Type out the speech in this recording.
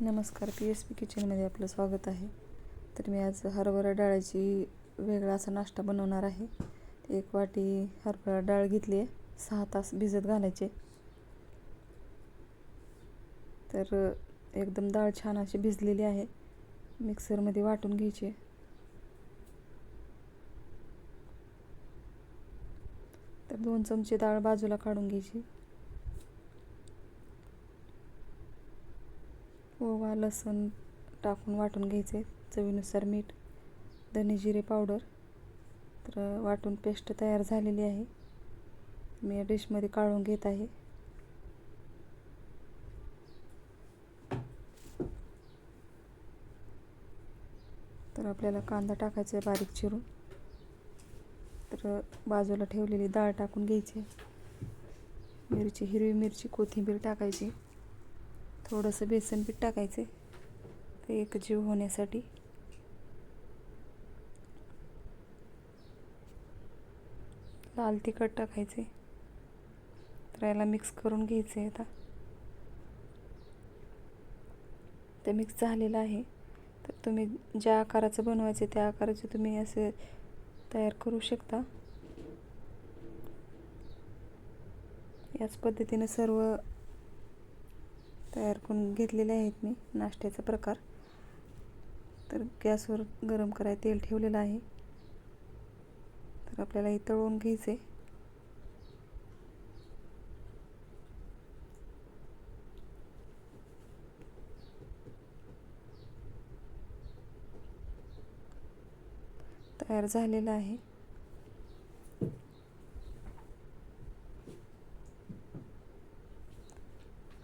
नमस्कार P S P किचनमध्ये आपलं स्वागत आहे. तर मी आज हरभरा डाळीची वेगळा असा नाश्ता बनवणार आहे. एक वाटी हरभरा डाळ घेतली आहे. सहा तास भिजत घालायचे. तर एकदम डाळ छान अशी भिजलेली आहे. मिक्सरमध्ये वाटून घ्यायची. तर दोन चमचे डाळ बाजूला काढून घ्यायची. ओवा लसूण टाकून वाटून घ्यायचे. चवीनुसार मीठ धने जिरे पावडर. तर वाटून पेस्ट तयार झालेली आहे. मी या डिशमध्ये काढून घेत आहे. तर आपल्याला कांदा टाकायचा आहे बारीक चिरून. तर बाजूला ठेवलेली डाळ टाकून घ्यायची मिरची हिरवी मिरची कोथिंबीर टाकायची. थोडंसं बेसन पीठ टाकायचे ते एक जीव होण्यासाठी. लाल तिखट टाकायचे तर याला मिक्स करून घ्यायचे आता. ते मिक्स झालेलं आहे. तर तुम्ही ज्या आकाराचं बनवायचे त्या आकाराचे तुम्ही असे तयार करू शकता. याच पद्धतीने सर्व तयार करून घेतलेले आहेत मी नाश्त्याचा प्रकार. तर गॅसवर गरम कराय तेल ठेवलेलं आहे. तर आपल्याला हे तळून घ्यायचे. तयार झालेलं आहे.